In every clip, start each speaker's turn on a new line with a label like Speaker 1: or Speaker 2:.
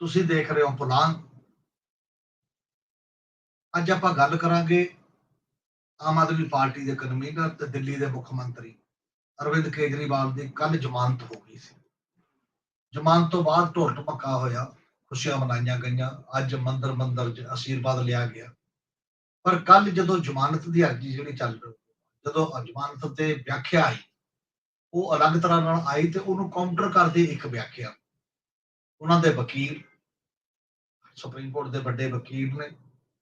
Speaker 1: ਤੁਸੀਂ ਦੇਖ ਰਹੇ ਹੋ ਪੁਲਾਨ ਅੱਜ ਆਪਾਂ ਗੱਲ ਕਰਾਂਗੇ ਆਮ ਆਦਮੀ ਪਾਰਟੀ ਦੇ ਕਨਵੀਨਰ ਤੇ ਦਿੱਲੀ ਦੇ ਮੁੱਖ ਮੰਤਰੀ ਅਰਵਿੰਦ ਕੇਜਰੀਵਾਲ ਦੀ ਕੱਲ ਜ਼ਮਾਨਤ ਹੋ ਗਈ ਸੀ। ਜ਼ਮਾਨਤ ਤੋਂ ਬਾਅਦ ਢੋਲ ਢਮਕਾ ਹੋਇਆ, ਖੁਸ਼ੀਆਂ ਮਨਾਈਆਂ ਗਈਆਂ, ਅੱਜ ਮੰਦਰ ਮੰਦਰ ਚ ਅਸ਼ੀਰਵਾਦ ਲਿਆ ਗਿਆ। ਪਰ ਕੱਲ ਜਦੋਂ ਜ਼ਮਾਨਤ ਦੀ ਅਰਜ਼ੀ ਜਿਹੜੀ ਚੱਲ ਰਹੀ, ਜਦੋਂ ਜ਼ਮਾਨਤ ਤੇ ਵਿਆਖਿਆ ਆਈ, ਉਹ ਅਲੱਗ ਤਰ੍ਹਾਂ ਨਾਲ ਆਈ ਤੇ ਉਹਨੂੰ ਕਾਊਂਟਰ ਕਰਦੀ ਇੱਕ ਵਿਆਖਿਆ। ਉਹਨਾਂ ਦੇ ਵਕੀਲ, ਸੁਪਰੀਮ ਕੋਰਟ ਦੇ ਵੱਡੇ ਵਕੀਲ ਨੇ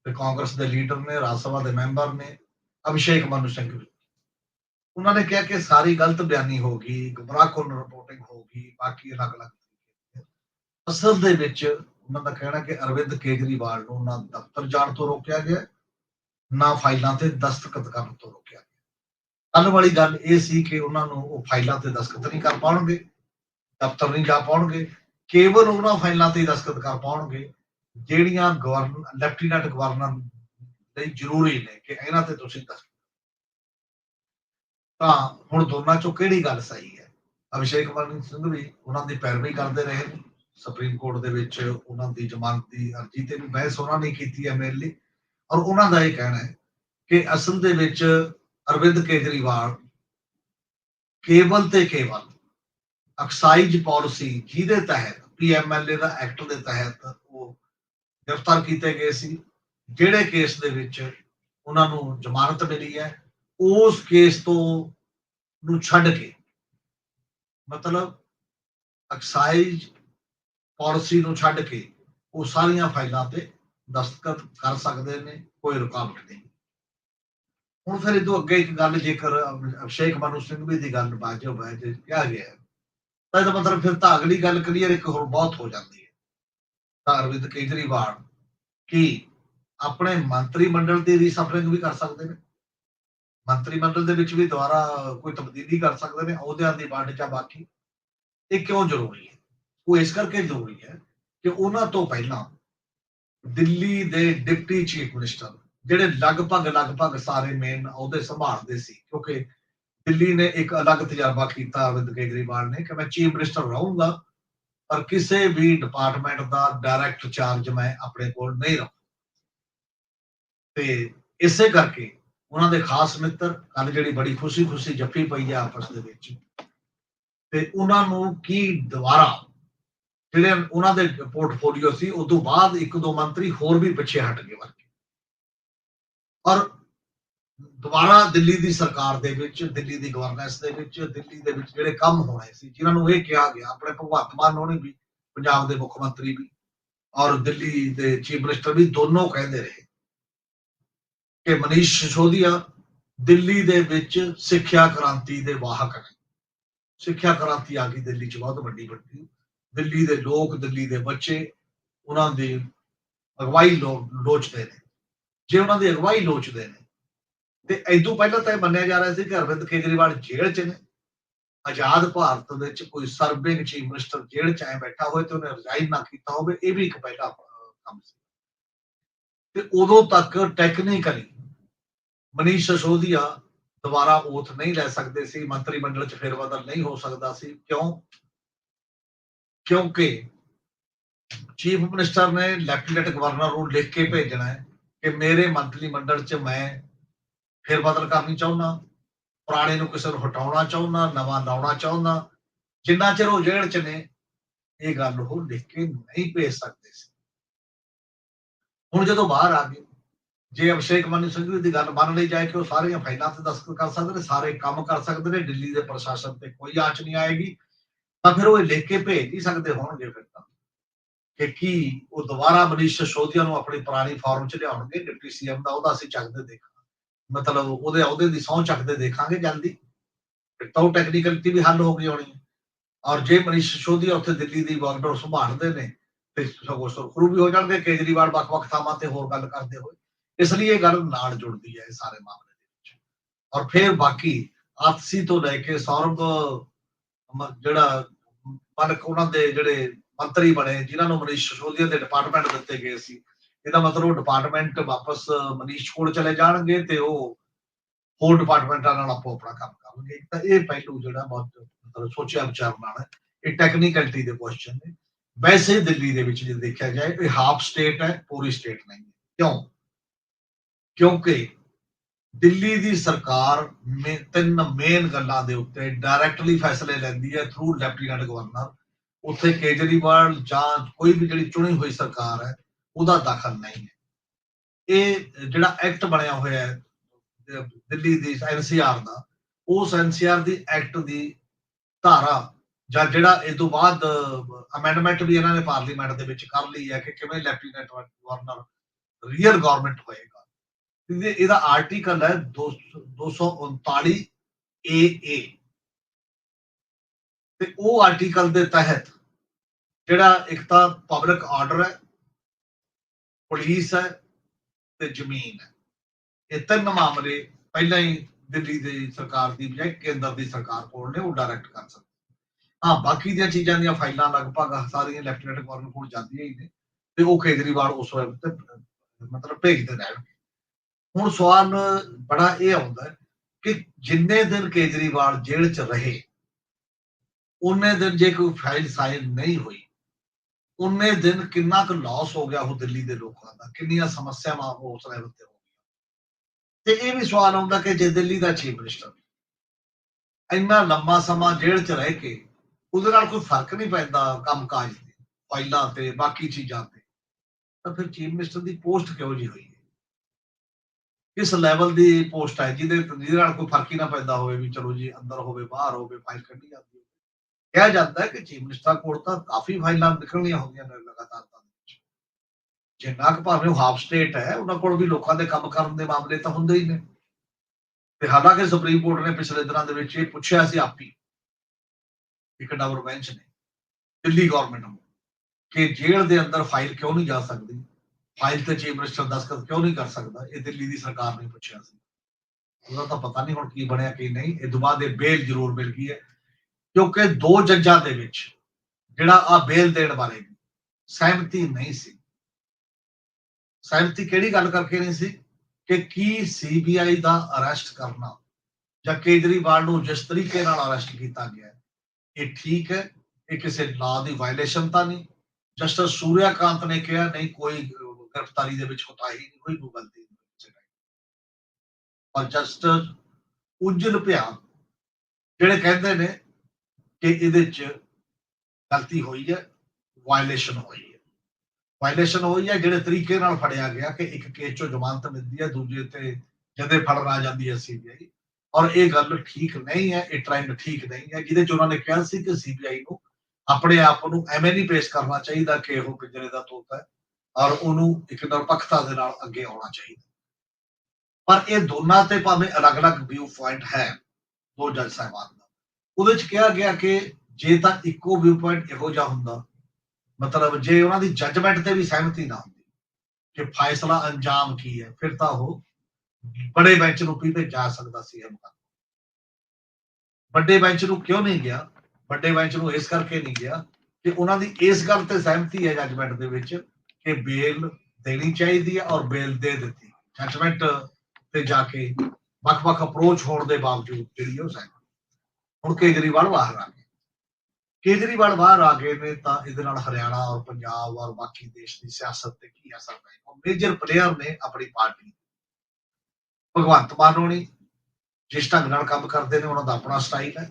Speaker 1: ਤੇ ਕਾਂਗਰਸ ਦੇ ਲੀਡਰ ਨੇ, ਰਾਜ ਸਭਾ ਦੇ ਮੈਂਬਰ ਨੇ, ਅਭਿਸ਼ੇਕ ਮਨੂ ਸਿੰਘ ਉਹਨਾਂ ਨੇ ਕਿਹਾ ਕਿ ਸਾਰੀ ਗਲਤ ਬਿਆਨੀ ਹੋ ਗਈ ਗੁੰਮਰਾਹਕੁਨ ਰਿਪੋਰਟਿੰਗ ਹੋ ਗਈ, ਬਾਕੀ ਅਲੱਗ-ਅਲੱਗ ਅਸਲ ਦੇ ਵਿੱਚ ਉਹਨਾਂ ਦਾ ਕਹਿਣਾ ਕਿ ਅਰਵਿੰਦ ਕੇਜਰੀਵਾਲ ਨੂੰ ਨਾ ਦਫ਼ਤਰ ਜਾਣ ਤੋਂ ਰੋਕਿਆ ਗਿਆ, ਨਾ ਫਾਈਲਾਂ ਤੇ ਦਸਤਖਤ ਕਰਨ ਤੋਂ ਰੋਕਿਆ ਗਿਆ। ਕੱਲ ਵਾਲੀ ਗੱਲ ਇਹ ਸੀ ਕਿ ਉਹਨਾਂ ਨੂੰ ਉਹ ਫਾਈਲਾਂ ਤੇ ਦਸਤਖਤ ਨਹੀਂ ਕਰ ਪਾਉਣਗੇ, ਦਫ਼ਤਰ ਨਹੀਂ ਜਾ ਪਾਉਣਗੇ। ਕੇਵਲ ਉਹਨਾਂ ਫਾਈਲਾਂ ਤੇ ਹੀ ਦਸਤਖਤ ਕਰ ਪਾਉਣਗੇ, ਜਿਹੜੀਆਂ ਗਵਰਨਰ ਲੈਫਟੀਨੈਂਟ ਗਵਰਨਰ ਲਈ ਜ਼ਰੂਰੀ ਨੇ ਕਿ ਇਹਨਾਂ ਤੇ ਤੁਸੀਂ ਦਸਤਖਤ ਤਾਂ ਹੁਣ ਦੋਨਾਂ ਚੋਂ ਕਿਹੜੀ ਗੱਲ ਸਹੀ ਹੈ? ਅਭਿਸ਼ੇਕ ਮਨ ਸਿੰਘ ਵੀ ਉਹਨਾਂ ਦੀ ਪੈਰਵੀ ਕਰਦੇ ਰਹੇ ਨੇ ਸੁਪਰੀਮ ਕੋਰਟ ਦੇ ਵਿੱਚ ਉਹਨਾਂ ਦੀ ਜ਼ਮਾਨਤ ਦੀ ਅਰਜ਼ੀ ਤੇ ਵੀ ਬਹਿਸ ਉਹਨਾਂ ਨੇ ਕੀਤੀ ਹੈ ਮੇਰੇ ਲਈ। ਔਰ ਉਹਨਾਂ ਦਾ ਇਹ ਕਹਿਣਾ ਹੈ ਕਿ ਅਸਲ ਦੇ ਵਿੱਚ ਅਰਵਿੰਦ ਕੇਜਰੀਵਾਲ ਕੇਵਲ ਤੇ ਕੇਵਲ ਐਕਸਾਈਜ਼ ਪਾਲਿਸੀ ਜਿਹਦੇ ਤਹਿਤ ਪੀਐਮਐਲਏ ਦਾ ਐਕਟ ਦੇ ਤਹਿਤ ਉਹ ਗ੍ਰਿਫਤਾਰ ਕੀਤੇ ਗਏ ਸੀ, ਜਿਹੜੇ ਕੇਸ ਦੇ ਵਿੱਚ ਉਹਨਾਂ ਨੂੰ ਜ਼ਮਾਨਤ ਮਿਲੀ ਹੈ, ਉਸ ਕੇਸ ਤੋਂ ਨੂੰ ਛੱਡ ਕੇ। ਮਤਲਬ ਐਕਸਾਈਜ਼ ਪਾਲਿਸੀ ਨੂੰ ਛੱਡ ਕੇ ਉਹ ਸਾਰੀਆਂ ਫਾਈਲਾਂ ਤੇ ਦਸਤਖਤ ਕਰ ਸਕਦੇ ਨੇ, ਕੋਈ ਰੁਕਾਵਟ ਨਹੀਂ। ਹੁਣ ਫਿਰ ਇਹ ਤੋਂ ਅੱਗੇ ਇੱਕ ਗੱਲ ਜੇਕਰ ਅਭਿਸ਼ੇਕ ਮਨੂ ਸਿੰਘ ਵੀ ਦੀ ਗੱਲ ਵਾਜਬ ਹੈ ਜੇ ਕਿਹਾ ਗਿਆ ਤਾਂ ਇਹਦਾ ਮਤਲਬ ਫਿਰ ਤਾਂ ਅਗਲੀ ਗੱਲ ਕਲੀਅਰ ਇੱਕ ਹੋਰ ਬਹੁਤ ਹੋ ਜਾਂਦੀ ਹੈ। ਤਾਂ ਅਰਵਿੰਦ ਕੇਜਰੀਵਾਲ ਕੀ ਆਪਣੇ ਮੰਤਰੀ ਮੰਡਲ ਦੀ ਰੀਸਫਰਿੰਗ ਵੀ ਕਰ ਸਕਦੇ ਨੇ? ਮੰਤਰੀ ਮੰਡਲ ਦੇ ਵਿੱਚ ਵੀ ਦੁਬਾਰਾ ਕੋਈ ਤਬਦੀਲੀ ਕਰ ਸਕਦੇ ਨੇ? ਅਹੁਦਿਆਂ ਦੀ ਵੰਡ ਜਾਂ ਬਾਕੀ? ਇਹ ਕਿਉਂ ਜ਼ਰੂਰੀ ਹੈ? ਉਹ ਇਸ ਕਰਕੇ ਜ਼ਰੂਰੀ ਹੈ ਕਿ ਉਹਨਾਂ ਤੋਂ ਪਹਿਲਾਂ ਦਿੱਲੀ ਦੇ ਡਿਪਟੀ ਚੀਫ ਮਿਨਿਸਟਰ ਜਿਹੜੇ ਲਗਭਗ ਲਗਭਗ ਸਾਰੇ ਮੇਨ ਅਹੁਦੇ ਸੰਭਾਲਦੇ ਸੀ, ਕਿਉਂਕਿ ਦਿੱਲੀ ਨੇ ਇੱਕ ਅਲੱਗ ਤਜਰਬਾ ਕੀਤਾ ਅਰਵਿੰਦ ਕੇਜਰੀਵਾਲ ਨੇ ਕਿ ਮੈਂ ਚੀਫ ਮਿਨਿਸਟਰ ਰਹੂੰਗਾ, ਪਰ ਕਿਸੇ ਵੀ ਡਿਪਾਰਟਮੈਂਟ ਦਾ ਡਾਇਰੈਕਟ ਚਾਰਜ ਮੈਂ ਆਪਣੇ ਕੋਲ ਨਹੀਂ ਰੱਖ ਤੇ ਇਸੇ ਕਰਕੇ ਉਹਨਾਂ ਦੇ ਖਾਸ ਮਿੱਤਰ ਕੱਲ ਜਿਹੜੀ ਬੜੀ ਖੁਸ਼ੀ-ਖੁਸ਼ੀ ਜੱਫੀ ਪਈ ਹੈ ਆਪਸ ਦੇ ਵਿੱਚ, ਤੇ ਉਹਨਾਂ ਨੂੰ ਕੀ ਦੁਬਾਰਾ ਜਿਹੜੇ ਉਹਨਾਂ ਦੇ ਪੋਰਟਫੋਲੀਓ ਸੀ ਉਸ ਤੋਂ ਬਾਅਦ ਇੱਕ ਦੋ ਮੰਤਰੀ ਹੋਰ ਵੀ ਪਿੱਛੇ ਹਟ ਗਏ ਵਰਗੇ। ਔਰ ਦੁਬਾਰਾ ਦਿੱਲੀ ਦੀ ਸਰਕਾਰ ਦੇ ਵਿੱਚ, ਦਿੱਲੀ ਦੀ ਗਵਰਨੈਂਸ ਦੇ ਵਿੱਚ, ਦਿੱਲੀ ਦੇ ਵਿੱਚ ਜਿਹੜੇ ਕੰਮ ਹੋਣੇ ਸੀ, ਜਿਨ੍ਹਾਂ ਨੂੰ ਇਹ ਕਿਹਾ ਗਿਆ, ਆਪਣੇ ਭਗਵੰਤ ਮਾਨ ਹੋਣੀ ਵੀ, ਪੰਜਾਬ ਦੇ ਮੁੱਖ ਮੰਤਰੀ ਵੀ, ਔਰ ਦਿੱਲੀ ਦੇ ਚੀਫ ਮਿਨਿਸਟਰ ਵੀ ਦੋਨੋਂ ਕਹਿੰਦੇ ਰਹੇ ਕਿ ਮਨੀਸ਼ ਸਿਸੋਦੀਆ ਦਿੱਲੀ ਦੇ ਵਿੱਚ ਸਿੱਖਿਆ ਕ੍ਰਾਂਤੀ ਦੇ ਵਾਹਕ ਨੇ। ਸਿੱਖਿਆ ਕ੍ਰਾਂਤੀ ਆ ਗਈ ਦਿੱਲੀ 'ਚ ਬਹੁਤ ਵੱਡੀ ਵੱਡੀ। ਦਿੱਲੀ ਦੇ ਲੋਕ, ਦਿੱਲੀ ਦੇ ਬੱਚੇ, ਉਹਨਾਂ ਦੀ ਅਗਵਾਈ ਲੋ- ਲੋਚਦੇ ਨੇ। ਜੇ ਉਹਨਾਂ ਦੀ ਅਗਵਾਈ ਲੋਚਦੇ ਨੇ ਤੇ ਐਦੋਂ ਪਹਿਲਾਂ ਤਾਂ ਇਹ ਮੰਨਿਆ ਜਾ ਰਿਹਾ ਸੀ ਕਿ ਅਰਵਿੰਦ ਕੇਜਰੀਵਾਲ ਜੇਲ੍ਹ 'ਚ ਨੇ। ਆਜ਼ਾਦ ਭਾਰਤ ਵਿੱਚ ਕੋਈ ਸਰਬਿੰਗ ਚੀਫ ਮਿਨਿਸਟਰ ਜੇਲ੍ਹ 'ਚ ਆਏ ਬੈਠਾ ਹੋਵੇ ਤੇ ਉਹਨੇ ਰਿਜ਼ਾਈਨ ਨਾ ਕੀਤਾ ਹੋਵੇ, ਇਹ ਵੀ ਇੱਕ ਪਹਿਲਾ ਕੰਮ ਸੀ। ਤੇ ਉਦੋਂ ਤੱਕ ਟੈਕਨੀਕਲੀ ਮਨੀਸ਼ ਸਿਸੋਦੀਆ ਦੁਬਾਰਾ ਓਥ ਨਹੀਂ ਲੈ ਸਕਦੇ ਸੀ, ਮੰਤਰੀ ਮੰਡਲ 'ਚ ਫੇਰ ਬਦਲ ਨਹੀਂ ਹੋ ਸਕਦਾ ਸੀ। ਕਿਉਂ? ਕਿਉਂਕਿ ਚੀਫ ਮਿਨਿਸਟਰ ਨੇ ਲੈਫਟੀਨੈਂਟ ਗਵਰਨਰ ਨੂੰ ਲਿਖ ਕੇ ਭੇਜਣਾ ਹੈ ਕਿ ਮੇਰੇ ਮੰਤਰੀ ਮੰਡਲ 'ਚ ਮੈਂ ਫੇਰਬਦਲ ਕਰਨੀ ਚਾਹੁੰਦਾ, ਪੁਰਾਣੇ ਨੂੰ ਕਿਸੇ ਨੂੰ ਹਟਾਉਣਾ ਚਾਹੁੰਦਾ, ਨਵਾਂ ਲਾਉਣਾ ਚਾਹੁੰਦਾ, ਜਿੰਨਾ ਚਿਰ ਉਹ ਜੇਲ੍ਹ 'ਚ ਨੇ, ਇਹ ਗੱਲ ਉਹ ਲਿਖ ਕੇ ਨਹੀਂ ਭੇਜ ਸਕਦੇ ਸੀ। ਹੁਣ ਜਦੋਂ ਬਾਹਰ ਆ ਗਏ, ਜੇ ਅਭਿਸ਼ੇਕ ਮਨੂ ਸਿੰਘ ਦੀ ਗੱਲ ਮੰਨ ਲਈ ਜਾਏ ਕਿ ਉਹ ਸਾਰੀਆਂ ਫਾਈਲਾਂ ਤੇ ਦਸਤਖਤ ਕਰ ਸਕਦੇ ਨੇ, ਸਾਰੇ ਕੰਮ ਕਰ ਸਕਦੇ ਨੇ, ਦਿੱਲੀ ਦੇ ਪ੍ਰਸ਼ਾਸਨ ਤੇ ਕੋਈ ਆਚ ਨਹੀਂ ਆਏਗੀ, ਤਾਂ ਫਿਰ ਉਹ ਇਹ ਲਿਖ ਕੇ ਭੇਜ ਨਹੀਂ ਸਕਦੇ ਹੋਣਗੇ ਫਿਰ ਤਾਂ। ਕਿ ਕੀ ਉਹ ਦੁਬਾਰਾ ਮਨੀਸ਼ ਸਿਸੋਦੀਆ ਨੂੰ ਆਪਣੀ ਪੁਰਾਣੀ ਫਾਰਮ 'ਚ ਲਿਆਉਣਗੇ, ਡਿਪਟੀ ਸੀਐਮ ਦਾ, ਉਹਦਾ ਅਸੀਂ ਚੱਕਦੇ ਦੇਖਾਂਗੇ। ਮਤਲਬ ਉਹਦੇ ਅਹੁਦੇ ਦੀ ਸਹੁੰ ਚੱਕਦੇ ਦੇਖਾਂਗੇ ਜਲਦੀ। ਤਾਂ ਉਹ ਟੈਕਨੀਕਲਿਟੀ ਵੀ ਹੱਲ ਹੋ ਗਈ ਹੋਣੀ। ਹੈ ਔਰ ਜੇ ਮਨੀਸ਼ ਸਿਸੋਦੀਆ ਉੱਥੇ ਦਿੱਲੀ ਦੀ ਗਵਰਨਰ ਸੰਭਾਲਦੇ ਨੇ ਤੇ ਸਗੋਂ ਸੁਰਖਰੂ ਵੀ ਹੋ ਜਾਣਗੇ, ਕੇਜਰੀਵਾਲ ਵੱਖ-ਵੱਖ ਥਾਵਾਂ ਤੇ ਹੋਰ ਗੱਲ ਕਰਦੇ ਹੋਏ। ਇਸ ਲਈ ਇਹ ਗੱਲ ਨਾਲ ਜੁੜਦੀ ਹੈ, ਇਹ ਸਾਰੇ ਮਾਮਲੇ ਦੇ ਵਿੱਚ। ਔਰ ਫਿਰ ਬਾਕੀ ਆਪਸੀ ਤੋਂ ਲੈ ਕੇ ਸੌਰਵ ਜਿਹੜਾ ਮਲਕ ਉਹਨਾਂ ਦੇ ਜਿਹੜੇ ਮੰਤਰੀ ਬਣੇ, ਜਿਨ੍ਹਾਂ ਨੂੰ ਮਨੀਸ਼ ਸਿਸੋਦੀਆ ਦੇ ਡਿਪਾਰਟਮੈਂਟ ਦਿੱਤੇ ਗਏ ਸੀ ਇਹਦਾ ਮਤਲਬ ਉਹ ਡਿਪਾਰਟਮੈਂਟ ਵਾਪਸ, ਮਨੀਸ਼ ਕੋਲ ਚਲੇ ਜਾਣਗੇ ਤੇ ਉਹ ਹੋਰ ਡਿਪਾਰਟਮੈਂਟਾਂ ਨਾਲ ਆਪੋ ਆਪਣਾ ਕੰਮ ਕਰਨਗੇ। ਤਾਂ ਇਹ ਪਹਿਲੂ ਜਿਹੜਾ ਬਹੁਤ ਮਤਲਬ ਸੋਚਿਆ ਵਿਚਾਰਨ ਵਾਲਾ ਹੈ। ਇਹ ਟੈਕਨੀਕਲਿਟੀ ਦੇ ਕੁਐਸਚਨ ਨੇ। ਵੈਸੇ ਦਿੱਲੀ ਦੇ ਵਿੱਚ ਜੇ ਦੇਖਿਆ ਜਾਏ, ਇਹ ਹਾਫ ਸਟੇਟ ਹੈ, ਪੂਰੀ ਸਟੇਟ ਨਹੀਂ ਹੈ। ਕਿਉਂ? ਕਿਉਂਕਿ ਦਿੱਲੀ ਦੀ ਸਰਕਾਰ ਮੇ, ਤਿੰਨ ਮੇਨ ਗੱਲਾਂ ਦੇ ਉੱਤੇ ਡਾਇਰੈਕਟਲੀ ਫੈਸਲੇ ਲੈਂਦੀ ਹੈ ਥਰੂ ਲੈਫਟੀਨੈਂਟ ਗਵਰਨਰ ਉੱਥੇ ਕੇਜਰੀਵਾਲ ਜਾਂ ਕੋਈ ਵੀ ਜਿਹੜੀ ਚੁਣੀ ਹੋਈ ਸਰਕਾਰ ਹੈ ਉਹਦਾ ਦਖਲ ਨਹੀਂ ਹੈ। ਇਹ ਜਿਹੜਾ ਐਕਟ ਬਣਿਆ ਹੋਇਆ ਹੈ ਅਹ ਦਿੱਲੀ ਦੀ ਐਨਸੀਆਰ ਦਾ, ਉਸ ਐਨਸੀਆਰ ਦੀ ਐਕਟ ਦੀ ਧਾਰਾ ਜਾਂ ਜਿਹੜਾ ਇਸ ਤੋਂ ਬਾਅਦ ਅਮੈਂਡਮੈਂਟ ਵੀ ਇਹਨਾਂ ਨੇ ਪਾਰਲੀਮੈਂਟ ਦੇ ਵਿੱਚ ਕਰ ਲਈ ਹੈ ਕਿ ਕਿਵੇਂ ਲੈਫਟੀਨੈਂਟ ਗਵਰਨਰ ਰੀਅਲ ਗਵਰਨਮੈਂਟ ਹੋਏਗਾ। ਇਹਦਾ ਆਰਟੀਕਲ ਹੈ 239 ਏ ਤੇ ਉਹ ਆਰਟੀਕਲ ਦੇ ਤਹਿਤ ਜਿਹੜਾ ਇੱਕ ਤਾਂ ਪਬਲਿਕ ਆਰਡਰ ਹੈ ਪੁਲਿਸ ਹੈ ਤੇ ਜ਼ਮੀਨ। ਹੈ ਇਹ ਤਿੰਨ ਮਾਮਲੇ ਪਹਿਲਾਂ ਹੀ ਦਿੱਲੀ ਦੀ ਸਰਕਾਰ ਦੀ ਬਜਾਏ ਕੇਂਦਰ ਦੀ ਸਰਕਾਰ ਕੋਲ ਨੇ, ਉਹ ਡਾਇਰੈਕਟ ਕਰ ਸਕਦੇ। ਹਾਂ, ਬਾਕੀ ਦੀਆਂ ਚੀਜ਼ਾਂ ਦੀਆਂ ਫਾਈਲਾਂ ਲਗਭਗ ਸਾਰੀਆਂ ਲੈਫਟੀਨੈਂਟ ਗਵਰਨਰ ਕੋਲ ਜਾਂਦੀਆਂ ਹੀ ਨੇ, ਤੇ ਉਹ ਕੇਜਰੀਵਾਲ ਉਸ ਵਕਤ, ਮਤਲਬ ਭੇਜਦੇ ਰਹਿਣਗੇ। ਹੁਣ ਸਵਾਲ ਬੜਾ ਇਹ ਆਉਂਦਾ ਕਿ ਜਿੰਨੇ ਦਿਨ ਕੇਜਰੀਵਾਲ ਜੇਲ੍ਹ 'ਚ ਰਹੇ, ਉਹਨੇ ਦਿਨ ਜੇ ਕੋਈ ਫਾਈਲ ਸਾਈਨ ਨਹੀਂ ਹੋਈ ਉਹਨੇ ਦਿਨ ਕਿੰਨਾ ਕੁ ਲਾਸ ਹੋ ਗਿਆ ਉਹ ਦਿੱਲੀ ਦੇ ਲੋਕਾਂ ਦਾ, ਕਿੰਨੀਆਂ ਸਮੱਸਿਆਵਾਂ ਉਸ ਲੈਵਲ ਤੇ ਹੋ ਗਈਆਂ ਤੇ ਇਹ ਵੀ ਸਵਾਲ ਆਉਂਦਾ ਕਿ ਜੇ ਦਿੱਲੀ ਦਾ ਚੀਫ ਮਿਨਿਸਟਰ ਇੰਨਾ ਲੰਮਾ ਸਮਾਂ ਜੇਲ੍ਹ 'ਚ ਰਹਿ ਕੇ ਉਹਦੇ ਨਾਲ ਕੋਈ ਫ਼ਰਕ ਨਹੀਂ ਪੈਂਦਾ ਕੰਮਕਾਜ ਤੇ, ਫਾਈਲਾਂ ਤੇ, ਬਾਕੀ ਚੀਜ਼ਾਂ ਤੇ, ਤਾਂ ਫਿਰ ਚੀਫ ਮਿਨਿਸਟਰ ਦੀ ਪੋਸਟ ਕਿਉਂ ਜੀ ਹੋਈ ਹੈ? ਕਿਸ ਲੈਵਲ ਦੀ ਪੋਸਟ ਹੈ ਜਿਹਦੇ ਜਿਹਦੇ ਨਾਲ ਕੋਈ ਫ਼ਰਕ ਹੀ ਨਾ ਪੈਂਦਾ ਹੋਵੇ ਵੀ ਚਲੋ ਜੀ ਅੰਦਰ ਹੋਵੇ, ਬਾਹਰ ਹੋਵੇ ਫਾਈਲ ਕੱਢੀ ਜਾਂਦੀ ਹੋਵੇ। ਕਿਹਾ ਜਾਂਦਾ ਹੈ ਕਿ ਚੀਫ ਮਿਨਿਸਟਰ ਕੋਲ ਤਾਂ ਕਾਫੀ ਫਾਈਲਾਂ ਨਿਕਲਣੀਆਂ ਹੁੰਦੀਆਂ ਨੇ ਲਗਾਤਾਰ ਤਾਂ ਵਿੱਚ। ਜਿੰਨਾ ਭਾਵੇਂ ਉਹ ਹਾਫ ਸਟੇਟ ਹੈ, ਉਹਨਾਂ ਕੋਲ ਵੀ ਲੋਕਾਂ ਦੇ ਕੰਮ ਕਰਨ ਦੇ ਮਾਮਲੇ ਤਾਂ ਹੁੰਦੇ ਹੀ ਨੇ। ਤੇ ਹਾਲਾਂਕਿ ਸੁਪਰੀਮ ਕੋਰਟ ਨੇ ਪਿਛਲੇ ਦਿਨਾਂ ਦੇ ਵਿੱਚ ਇਹ ਪੁੱਛਿਆ ਸੀ ਆਪੀ। ਇੱਕ ਡਬਲ ਬੈਂਚ ਨੇ, ਦਿੱਲੀ ਗਵਰਨਮੈਂਟ ਨੂੰ, ਕਿ ਜੇਲ੍ਹ ਦੇ ਅੰਦਰ ਫਾਈਲ ਕਿਉਂ ਨਹੀਂ ਜਾ ਸਕਦੀ? ਫਾਈਲ ਤੇ ਚੀਫ ਮਿਨਿਸਟਰ ਦਸਤਖਤ ਕਿਉਂ ਨਹੀਂ ਕਰ ਸਕਦਾ? ਇਹ ਦਿੱਲੀ ਦੀ ਸਰਕਾਰ ਨੇ ਪੁੱਛਿਆ ਸੀ। ਉਹਦਾ ਤਾਂ ਪਤਾ ਨਹੀਂ ਹੁਣ ਕੀ ਬਣਿਆ, ਕੀ ਨਹੀਂ। ਇਹ ਤੋਂ ਬਾਅਦ ਇਹ ਬੇਲ ਜ਼ਰੂਰ ਮਿਲ ਗਈ ਹੈ। ਕਿਉਂਕਿ ਦੋ ਜੱਜਾਂ ਦੇ ਵਿੱਚ ਜਿਹੜਾ ਆ ਬੇਲ ਦੇਣ ਬਾਰੇ ਸਹਿਮਤੀ ਨਹੀਂ ਸੀ। ਸਹਿਮਤੀ ਕਿਹੜੀ ਗੱਲ ਕਰਕੇ ਨਹੀਂ ਸੀ? ਕਿ ਕੀ ਸੀਬੀਆਈ ਦਾ ਅਰੈਸਟ ਕਰਨਾ ਜਾਂ ਕੇਜਰੀਵਾਲ ਨੂੰ ਜਿਸ ਤਰੀਕੇ ਨਾਲ ਅਰੈਸਟ ਕੀਤਾ ਗਿਆ, ਇਹ ਠੀਕ ਹੈ, ਇਹ ਕਿਸੇ ਲਾ ਦੀ ਵਾਇਲੇਸ਼ਨ ਤਾਂ ਨਹੀਂ। ਜਸਟਿਸ ਸੂਰਿਆਕਾਂਤ ਨੇ ਕਿਹਾ, ਨਹੀਂ, ਕੋਈ ਗ੍ਰਿਫਤਾਰੀ ਦੇ ਵਿੱਚ ਕੋਤਾਹੀ ਨਹੀਂ ਹੋਈ ਕੋਈ ਗਲਤੀ ਨਹੀਂ ਔਰ ਜਸਟਿਸ ਉਜਲ ਭਿਆ, ਜਿਹੜੇ ਕਹਿੰਦੇ ਨੇ ਕਿ ਇਹਦੇ ਚ ਗਲਤੀ ਹੋਈ ਹੈ ਵਾਇਲੇਸ਼ਨ ਹੋਈ ਹੈ। ਵਾਇਲੇਸ਼ਨ ਹੋਈ ਹੈ, ਜਿਹੜੇ ਤਰੀਕੇ ਨਾਲ ਫੜਿਆ ਗਿਆ ਕਿ ਇੱਕ ਕੇਸ ਚੋਂ ਜ਼ਮਾਨਤ ਮਿਲਦੀ ਹੈ, ਦੂਜੇ ਤੇ ਜਦੇ ਫੜਨ ਆ ਜਾਂਦੀ ਹੈ ਸੀਬੀਆਈ ਔਰ ਇਹ ਗੱਲ ਠੀਕ ਨਹੀਂ ਹੈ, ਇਹ ਟ੍ਰੈਂਡ ਠੀਕ ਨਹੀਂ ਹੈ। ਜਿਹਦੇ ਚ ਉਹਨਾਂ ਨੇ ਕਿਹਾ ਸੀ ਕਿ ਸੀਬੀਆਈ ਨੂੰ ਆਪਣੇ ਆਪ ਨੂੰ ਐਵੇਂ ਨਹੀਂ ਪੇਸ਼ ਕਰਨਾ ਚਾਹੀਦਾ ਕਿ ਉਹ ਪਿੰਜਰੇ ਦਾ ਤੋਤਾ ਹੈ, ਔਰ ਉਹਨੂੰ ਇੱਕ ਨਿਰਪੱਖਤਾ ਦੇ ਨਾਲ ਅੱਗੇ ਆਉਣਾ ਚਾਹੀਦਾ ਪਰ ਇਹ ਦੋਨਾਂ ਤੇ ਭਾਵੇਂ ਅਲੱਗ-ਅਲੱਗ ਵਿਊ ਪੁਆਇੰਟ ਹੈ, ਦੋ ਜੱਜ ਸਾਹਿਬਾਨ ਦਾ। ਉਹਦੇ ਚ ਕਿਹਾ ਗਿਆ ਕਿ ਜੇ ਤਾਂ ਇੱਕੋ ਵਿਊ ਪੁਆਇੰਟ ਇਹੋ ਜਿਹਾ ਹੁੰਦਾ, ਮਤਲਬ ਜੇ ਉਹਨਾਂ ਦੀ ਜੱਜਮੈਂਟ ਤੇ ਵੀ ਸਹਿਮਤੀ ਨਾ ਹੁੰਦੀ, ਕਿ ਫੈਸਲਾ ਅੰਜਾਮ ਕੀ ਹੈ, ਫਿਰ ਤਾਂ ਉਹ ਬੜੇ ਬੈਂਚ ਨੂੰ ਵੀ ਭੇਜਾ ਸਕਦਾ ਸੀ ਇਹ ਮੁਕੱਦਮਾ ਵੱਡੇ ਬੈਂਚ ਨੂੰ ਕਿਉਂ ਨਹੀਂ ਗਿਆ? ਵੱਡੇ ਬੈਂਚ ਨੂੰ ਇਸ ਕਰਕੇ ਨਹੀਂ ਗਿਆ ਕਿ ਉਹਨਾਂ ਦੀ ਇਸ ਗੱਲ ਤੇ ਸਹਿਮਤੀ ਹੈ ਜੱਜਮੈਂਟ ਦੇ ਵਿੱਚ ਕਿ ਬੇਲ ਦੇਣੀ ਚਾਹੀਦੀ ਹੈ ਔਰ ਬੇਲ ਦੇ ਦਿੱਤੀ। ਜੱਜਮੈਂਟ ਤੇ ਜਾ ਕੇ ਵੱਖ-ਵੱਖ ਅਪਰੋਚ ਹੋਣ ਦੇ ਬਾਵਜੂਦ ਜਿਹੜੀ ਉਹ ਸਹਿਮਤੀ ਹੁਣ ਕੇਜਰੀਵਾਲ ਬਾਹਰ ਆ ਗਏ। ਕੇਜਰੀਵਾਲ ਬਾਹਰ ਆ ਗਏ ਨੇ ਤਾਂ ਇਹਦੇ ਨਾਲ ਹਰਿਆਣਾ ਔਰ ਪੰਜਾਬ ਔਰ ਬਾਕੀ ਦੇਸ਼ ਦੀ ਸਿਆਸਤ ਤੇ ਕੀ ਅਸਰ ਪਏਗਾ ਮੇਜਰ ਪਲੇਅਰ ਨੇ ਆਪਣੀ ਪਾਰਟੀ ਭਗਵੰਤ ਮਾਨ ਹੋਣੀ, ਜਿਸ ਢੰਗ ਨਾਲ ਕੰਮ ਕਰਦੇ ਨੇ, ਉਹਨਾਂ ਦਾ ਆਪਣਾ ਸਟਾਈਲ ਹੈ।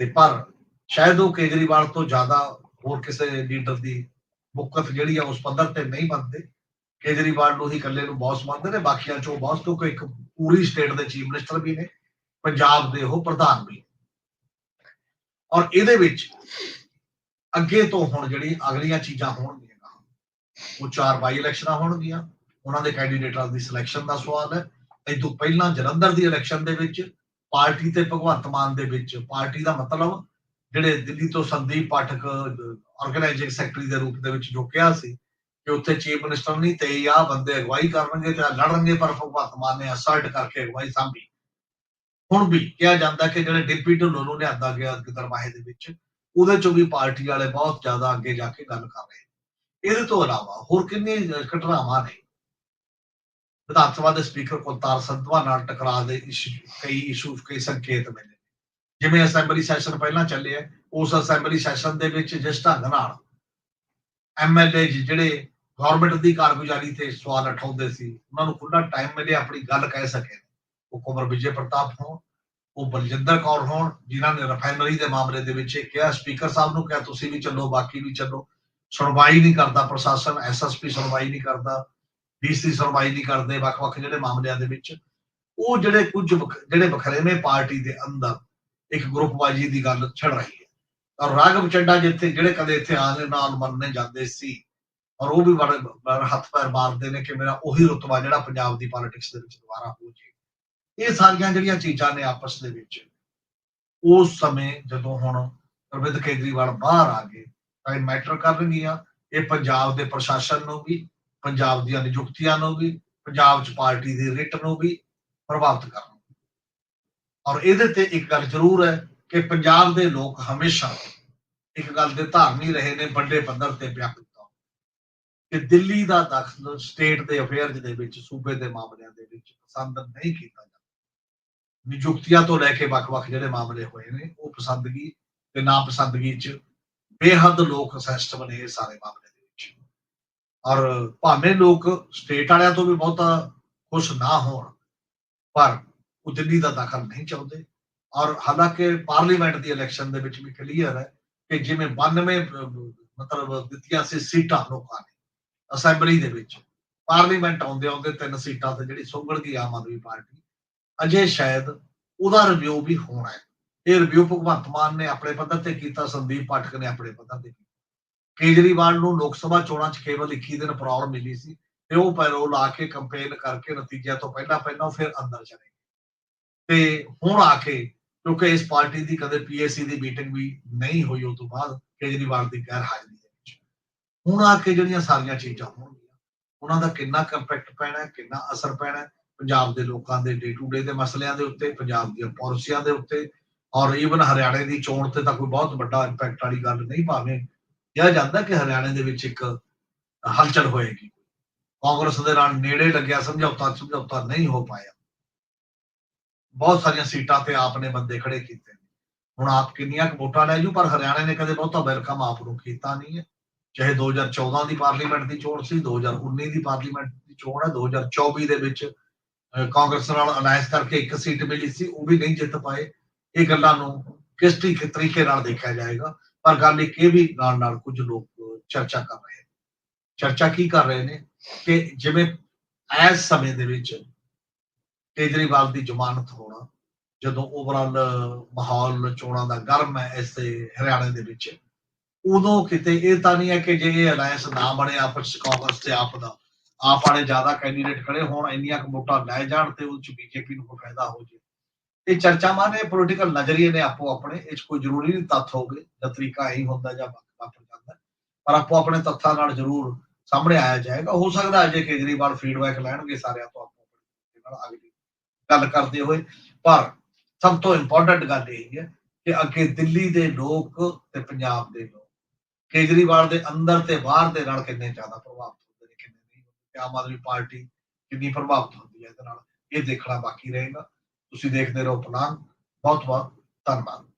Speaker 1: ਤੇ ਪਰ ਸ਼ਾਇਦ ਉਹ ਕੇਜਰੀਵਾਲ ਤੋਂ ਜ਼ਿਆਦਾ ਹੋਰ ਕਿਸੇ ਲੀਡਰ ਦੀ ਮੁਕਤ ਜਿਹੜੀ ਆ ਉਸ ਪੱਧਰ ਤੇ ਨਹੀਂ ਮੰਨਦੇ। ਕੇਜਰੀਵਾਲ ਨੂੰ ਹੀ ਇਕੱਲੇ ਨੂੰ ਬੌਸ ਮੰਨਦੇ ਨੇ, ਬਾਕੀਆਂ ਚੋਂ ਬੌਸ ਕਿਉਂਕਿ ਇੱਕ ਪੂਰੀ ਸਟੇਟ ਦੇ ਚੀਫ ਮਿਨਿਸਟਰ ਵੀ ਨੇ, ਪੰਜਾਬ ਦੇ ਉਹ ਪ੍ਰਧਾਨ ਵੀ ਔਰ ਇਹਦੇ ਵਿੱਚ ਅੱਗੇ ਤੋਂ ਹੁਣ ਜਿਹੜੀ ਅਗਲੀਆਂ ਚੀਜ਼ਾਂ ਹੋਣਗੀਆਂ, ਉਹ ਚਾਰ ਬਾਈ ਇਲੈਕਸ਼ਨਾਂ ਹੋਣਗੀਆਂ। ਉਹਨਾਂ ਦੇ ਕੈਂਡੀਡੇਟਾਂ ਦੀ ਸਿਲੈਕਸ਼ਨ ਦਾ ਸਵਾਲ ਹੈ। ਇਹ ਤੋਂ ਪਹਿਲਾਂ ਜਲੰਧਰ ਦੀ ਇਲੈਕਸ਼ਨ ਦੇ ਵਿੱਚ, ਪਾਰਟੀ ਤੇ ਭਗਵੰਤ ਮਾਨ ਦੇ ਵਿੱਚ, ਪਾਰਟੀ ਦਾ ਮਤਲਬ ਜਿਹੜੇ ਦਿੱਲੀ ਤੋਂ ਸੰਦੀਪ ਪਾਠਕ ਆਰਗੇਨਾਈਜ਼ਿੰਗ ਸੈਕਟਰੀ ਦੇ ਰੂਪ ਦੇ ਵਿੱਚ ਜੋ ਕਿਹਾ ਸੀ ਕਿ ਉੱਥੇ ਚੀਫ ਮਿਨਿਸਟਰ ਨਹੀਂ, ਤੇ ਆ ਬੰਦੇ ਅਗਵਾਈ ਕਰਨਗੇ ਤੇ ਲੜਨਗੇ, ਪਰ ਭਗਵੰਤ ਮਾਨ ਨੇ ਅਸਰਟ ਕਰਕੇ ਅਗਵਾਈ ਸਾਂਭੀ। ਹੁਣ ਵੀ ਕਿਹਾ ਜਾਂਦਾ ਕਿ ਜਿਹੜੇ ਡਿਪਟੀ ਢਿੱਲੋਂ ਨੂੰ ਲਿਆਂਦਾ ਗਿਆ ਦਰਵਾਹੇ ਦੇ ਵਿੱਚ, ਉਹਦੇ ਚੋਂ ਵੀ ਪਾਰਟੀ ਵਾਲੇ ਬਹੁਤ ਜ਼ਿਆਦਾ ਅੱਗੇ ਜਾ ਕੇ ਗੱਲ ਕਰ ਰਹੇ ਇਹਦੇ ਤੋਂ ਇਲਾਵਾ ਹੋਰ ਕਿੰਨੇ ਘਟਨਾਵਾਂ ਨੇ? ਵਿਧਾਨ ਸਭਾ ਦੇ ਸਪੀਕਰ ਕੁਲਤਾਰ ਸੰਧਵਾ ਨਾਲ ਟਕਰਾਅ ਦੇ ਇਸ਼ੂ, ਕਈ ਇਸ਼ੂ, ਕਈ ਸੰਕੇਤ ਮਿਲੇ ਜਿਵੇਂ ਅਸੈਂਬਲੀ ਸੈਸ਼ਨ ਪਹਿਲਾਂ ਚੱਲਿਆ ਉਸ ਅਸੈਂਬਲੀ ਸੈਸ਼ਨ ਦੇ ਵਿੱਚ ਜਿਸ ਢੰਗ ਨਾਲ ਐਮਐਲਏ ਜਿਹੜੇ ਗਵਰਨਮੈਂਟ ਦੀ ਕਾਰਗੁਜ਼ਾਰੀ ਤੇ ਸਵਾਲ ਉਠਾਉਂਦੇ ਸੀ, ਉਹਨਾਂ ਨੂੰ ਖੁੱਲਾ ਟਾਈਮ ਮਿਲੇ ਆਪਣੀ ਗੱਲ ਕਹਿ ਸਕੇ। ਉਹ ਕੁਮਰ ਵਿਜੇ ਪ੍ਰਤਾਪ ਹੋਣ, ਉਹ ਬਲਜਿੰਦਰ ਕੌਰ ਹੋਣ, ਜਿਨ੍ਹਾਂ ਨੇ ਰਿਫਾਈਨਰੀ ਦੇ ਮਾਮਲੇ ਦੇ ਵਿੱਚ ਇਹ ਕਿਹਾ ਸਪੀਕਰ ਸਾਹਿਬ ਨੂੰ ਕਿਹਾ, ਤੁਸੀਂ ਵੀ ਚੱਲੋ, ਬਾਕੀ ਵੀ ਚੱਲੋ। ਸੁਣਵਾਈ ਨਹੀਂ ਕਰਦਾ ਪ੍ਰਸ਼ਾਸਨ ਐਸਐਸਪੀ ਸੁਣਵਾਈ ਨਹੀਂ ਕਰਦਾ ਡੀਸੀ ਸੁਣਵਾਈ ਨਹੀਂ ਕਰਦੇ, ਵੱਖ-ਵੱਖ ਜਿਹੜੇ ਮਾਮਲਿਆਂ ਦੇ ਵਿੱਚ। ਉਹ ਜਿਹੜੇ ਕੁਝ ਜਿਹੜੇ ਵਖਰੇਵੇਂ ਪਾਰਟੀ ਦੇ ਅੰਦਰ ਇੱਕ ਗਰੁੱਪਬਾਜੀ ਦੀ ਗੱਲ ਛੜ ਰਹੀ ਹੈ। ਔਰ ਰਾਘਵ ਚੱਡਾ ਜਿੱਥੇ, ਜਿਹੜੇ ਕਦੇ ਇੱਥੇ ਆਣ ਨਾਲ ਮੰਨਣੇ ਜਾਂਦੇ ਸੀ, ਔਰ ਉਹ ਵੀ ਬੜੇ ਹੱਥ ਪੈਰ ਮਾਰਦੇ ਨੇ ਕਿ ਮੇਰਾ ਉਹੀ ਰੁਤਬਾ ਜਿਹੜਾ ਪੰਜਾਬ ਦੀ ਪੋਲਿਟਿਕਸ ਦੇ ਵਿੱਚ ਦੁਬਾਰਾ ਹੋ ਜੇ। ਇਹ ਸਾਰੀਆਂ ਜਿਹੜੀਆਂ ਚੀਜ਼ਾਂ ਨੇ ਆਪਸ ਦੇ ਵਿੱਚ। ਉਸ ਸਮੇਂ ਜਦੋਂ ਹੁਣ ਅਰਵਿੰਦ ਕੇਜਰੀਵਾਲ ਬਾਹਰ ਆ ਗਏ, ਤਾਂ ਇਹ ਮੈਟਰ ਕਰਨਗੀਆਂ। ਇਹ ਪੰਜਾਬ ਦੇ ਪ੍ਰਸ਼ਾਸਨ ਨੂੰ ਵੀ, ਪੰਜਾਬ ਦੀਆਂ ਨਿਯੁਕਤੀਆਂ ਨੂੰ ਵੀ, ਪੰਜਾਬ 'ਚ ਪਾਰਟੀ ਦੀ ਰਿਟ ਨੂੰ ਵੀ ਪ੍ਰਭਾਵਿਤ ਕਰਨ। ਔਰ ਇਹਦੇ ਤੇ ਇੱਕ ਗੱਲ ਜ਼ਰੂਰ ਹੈ ਕਿ ਪੰਜਾਬ ਦੇ ਲੋਕ ਹਮੇਸ਼ਾ ਇੱਕ ਗੱਲ ਦੇ ਧਾਰਨੀ ਰਹੇ ਨੇ ਵੱਡੇ ਪੱਧਰ ਤੇ ਵਿਅਕਤ ਕਿ ਦਿੱਲੀ ਦਾ ਦਖਲ ਸਟੇਟ ਦੇ ਅਫੇਅਰਸ ਦੇ ਵਿੱਚ, ਸੂਬੇ ਦੇ ਮਾਮਲਿਆਂ ਦੇ ਵਿੱਚ ਪਸੰਦ ਨਹੀਂ ਕੀਤਾ ਜਾਂਦਾ ਨਿਯੁਕਤੀਆਂ ਤੋਂ ਲੈ ਕੇ ਵੱਖ-ਵੱਖ ਜਿਹੜੇ ਮਾਮਲੇ ਹੋਏ ਨੇ, ਉਹ ਪਸੰਦਗੀ ਤੇ ਨਾ ਪਸੰਦਗੀ 'ਚ ਬੇਹੱਦ ਲੋਕ ਸਿਸਟਮ ਨੇ ਇਹ ਸਾਰੇ ਮਾਮਲੇ ਦੇ ਵਿੱਚ। ਔਰ ਭਾਵੇਂ ਲੋਕ ਸਟੇਟ ਵਾਲਿਆਂ ਤੋਂ ਵੀ ਬਹੁਤਾ ਖੁਸ਼ ਨਾ ਹੋਣ, ਪਰ ਉਹ ਦਿੱਲੀ ਦਾ ਦਖਲ ਨਹੀਂ ਚਾਹੁੰਦੇ। ਔਰ ਹਾਲਾਂਕਿ ਪਾਰਲੀਮੈਂਟ ਦੀ ਇਲੈਕਸ਼ਨ ਦੇ ਵਿੱਚ ਵੀ ਕਲੀਅਰ ਹੈ ਕਿ ਜਿਵੇਂ 92 ਮਤਲਬ ਦਿੱਤੀਆਂ ਸੀ ਸੀਟਾਂ ਲੋਕਾਂ ਨੇ ਅਸੈਂਬਲੀ ਦੇ ਵਿੱਚ। ਪਾਰਲੀਮੈਂਟ ਆਉਂਦੇ ਆਉਂਦੇ ਤਿੰਨ ਸੀਟਾਂ ਤੇ ਜਿਹੜੀ ਸੁੰਗੜ ਗਈ ਆਮ ਆਦਮੀ ਪਾਰਟੀ ਅਜੇ ਸ਼ਾਇਦ ਉਹਦਾ ਰਿਵਿਊ ਵੀ ਹੋਣਾ ਹੈ। ਇਹ ਰਿਵਿਊ ਭਗਵੰਤ ਮਾਨ ਨੇ ਆਪਣੇ ਪੱਧਰ ਤੇ ਕੀਤਾ ਸੰਦੀਪ ਪਾਠਕ ਨੇ ਆਪਣੇ ਪੱਧਰ ਤੇ ਕੇਜਰੀਵਾਲ ਨੂੰ ਲੋਕ ਸਭਾ ਚੋਣਾਂ 'ਚ ਕੇਵਲ 21 ਦਿਨ ਪਰੌੜ ਮਿਲੀ ਸੀ ਤੇ ਉਹ ਪੈਰੋਲ ਆ ਕੇ ਕੰਪੇਨ ਕਰਕੇ ਨਤੀਜਿਆਂ ਤੋਂ ਪਹਿਲਾਂ ਪਹਿਲਾਂ ਫਿਰ ਅੰਦਰ ਚਲੇ ਗਏ। ਤੇ ਹੁਣ ਆ ਕੇ ਕਿਉਂਕਿ ਇਸ ਪਾਰਟੀ ਦੀ ਕਦੇ ਪੀਐਸਸੀ ਦੀ ਮੀਟਿੰਗ ਵੀ ਨਹੀਂ ਹੋਈ ਉਸ ਤੋਂ ਬਾਅਦ ਕੇਜਰੀਵਾਲ ਦੀ ਗੈਰ ਹਾਜ਼ਰੀ ਦੇ ਵਿੱਚ। ਹੁਣ ਆ ਕੇ ਜਿਹੜੀਆਂ ਸਾਰੀਆਂ ਚੀਜ਼ਾਂ ਹੋਣਗੀਆਂ ਉਹਨਾਂ ਦਾ ਕਿੰਨਾ ਕੰਪੈਕਟ ਪੈਣਾ ਹੈ, ਕਿੰਨਾ ਅਸਰ ਪੈਣਾ ਪੰਜਾਬ ਦੇ ਲੋਕਾਂ ਦੇ ਡੇ ਟੂ ਡੇ ਦੇ ਮਸਲਿਆਂ ਦੇ ਉੱਤੇ, ਪੰਜਾਬ ਦੀਆਂ ਪਾਲਿਸੀਆਂ ਦੇ ਉੱਤੇ ਔਰ ਈਵਨ ਹਰਿਆਣੇ ਦੀ ਚੋਣ ਤੇ ਤਾਂ ਕੋਈ ਬਹੁਤ ਵੱਡਾ ਇੰਪੈਕਟ ਵਾਲੀ ਗੱਲ ਨਹੀਂ ਭਾਵੇਂ ਕਿਹਾ ਜਾਂਦਾ ਕਿ ਹਰਿਆਣੇ ਦੇ ਵਿੱਚ ਇੱਕ ਹਲਚਲ ਹੋਏਗੀ। ਕਾਂਗਰਸ ਦੇ ਨਾਲ ਨੇੜੇ ਲੱਗਿਆ, ਸਮਝੌਤਾ ਸਮਝੌਤਾ ਨਹੀਂ ਹੋ ਪਾਇਆ। ਬਹੁਤ ਸਾਰੀਆਂ ਸੀਟਾਂ ਤੇ ਆਪ ਨੇ ਬੰਦੇ ਖੜੇ ਕੀਤੇ। ਨੇ ਹੁਣ ਆਪ ਕਿੰਨੀਆਂ ਕੁ ਵੋਟਾਂ ਲੈ ਜੂ, ਪਰ ਹਰਿਆਣੇ ਨੇ ਕਦੇ ਬਹੁਤਾ ਵੈਲਕਮ ਆਪ ਨੂੰ ਕੀਤਾ ਨਹੀਂ ਹੈ। ਚਾਹੇ 2014 ਦੀ ਪਾਰਲੀਮੈਂਟ ਦੀ ਚੋਣ ਸੀ 2019 ਦੀ ਪਾਰਲੀਮੈਂਟ ਦੀ ਚੋਣ ਹੈ 2024 ਦੇ ਵਿੱਚ ਕਾਂਗਰਸ ਨਾਲ ਅਲਾਈਅੰਸ ਕਰਕੇ ਇੱਕ ਸੀਟ ਮਿਲੀ ਸੀ, ਉਹ ਵੀ ਨਹੀਂ ਜਿੱਤ ਪਾਏ। ਇਹ ਗੱਲਾਂ ਨੂੰ ਕਿਸ ਤਰੀਕੇ ਨਾਲ ਦੇਖਿਆ ਜਾਏਗਾ? ਪਰ ਗੱਲ ਇੱਕ ਇਹ ਵੀ ਨਾਲ ਨਾਲ ਕੁਝ ਲੋਕ ਚਰਚਾ ਕਰ ਰਹੇ ਚਰਚਾ ਕੀ ਕਰ ਰਹੇ ਨੇ? ਕਿ ਜਿਵੇਂ ਐਸ ਸਮੇਂ ਦੇ ਵਿੱਚ ਕੇਜਰੀਵਾਲ ਦੀ ਜ਼ਮਾਨਤ ਹੋਣਾ, ਜਦੋਂ ਓਵਰਆਲ ਮਾਹੌਲ ਚੋਣਾਂ ਦਾ ਗਰਮ ਹੈ ਇਸ ਤੇ ਹਰਿਆਣੇ ਦੇ ਵਿੱਚ, ਉਦੋਂ ਕਿਤੇ ਇਹ ਤਾਂ ਨਹੀਂ ਹੈ ਕਿ ਜੇ ਇਹ ਅਲਾਈਅੰਸ ਨਾ ਬਣੇ ਆਪਸ ਕਾਂਗਰਸ ਤੇ ਆਪ ਦਾ। ਆਪ ਵਾਲੇ ਜ਼ਿਆਦਾ ਕੈਂਡੀਡੇਟ ਖੜੇ ਹੋਣ, ਇੰਨੀਆਂ ਕੁ ਵੋਟਾਂ ਲੈ ਜਾਣ ਤੇ ਉਹ ਚ ਬੀਜੇਪੀ ਨੂੰ ਕੋਈ ਫਾਇਦਾ ਹੋ ਜੇ। ਇਹ ਚਰਚਾਵਾਂ ਨੇ ਪੋਲੀਟੀਕਲ ਨਜ਼ਰੀਏ ਨੇ ਆਪੋ ਆਪਣੇ, ਇਹ 'ਚ ਕੋਈ ਜ਼ਰੂਰੀ ਨਹੀਂ ਤੱਥ ਹੋਗੇ ਜਾਂ ਤਰੀਕਾ ਇਹੀ ਹੁੰਦਾ ਜਾਂ ਵਾਪਰ ਜਾਂਦਾ। ਹੈ। ਪਰ ਆਪੋ ਆਪਣੇ ਤੱਥਾਂ ਨਾਲ ਜ਼ਰੂਰ ਸਾਹਮਣੇ ਆਇਆ ਜਾਏਗਾ। ਹੋ ਸਕਦਾ ਹੈ ਕੇਜਰੀਵਾਲ ਫੀਡਬੈਕ ਲੈਣਗੇ ਸਾਰਿਆਂ ਤੋਂ ਆਪੋ ਆਪਣੇ ਨਾਲ ਅਗਲੀ ਗੱਲ ਕਰਦੇ ਹੋਏ। ਪਰ ਸਭ ਤੋਂ ਇੰਪੋਰਟੈਂਟ ਗੱਲ ਇਹ ਹੈ ਕਿ ਅੱਗੇ ਦਿੱਲੀ ਦੇ ਲੋਕ ਤੇ ਪੰਜਾਬ ਦੇ ਲੋਕ, ਕੇਜਰੀਵਾਲ ਦੇ ਅੰਦਰ ਤੇ ਬਾਹਰ ਦੇ ਨਾਲ ਕਿੰਨੇ ਜ਼ਿਆਦਾ ਪ੍ਰਭਾਵਿਤ ਨਹੀਂ ਆਮ ਆਦਮੀ ਪਾਰਟੀ ਕਿੰਨੀ ਪ੍ਰਭਾਵਿਤ ਹੁੰਦੀ ਹੈ ਇਹਦੇ ਨਾਲ, ਇਹ ਦੇਖਣਾ ਬਾਕੀ ਰਹੇਗਾ। ਤੁਸੀਂ ਦੇਖਦੇ ਰਹੋ ਪਲਾਨ। ਬਹੁਤ ਬਹੁਤ ਧੰਨਵਾਦ।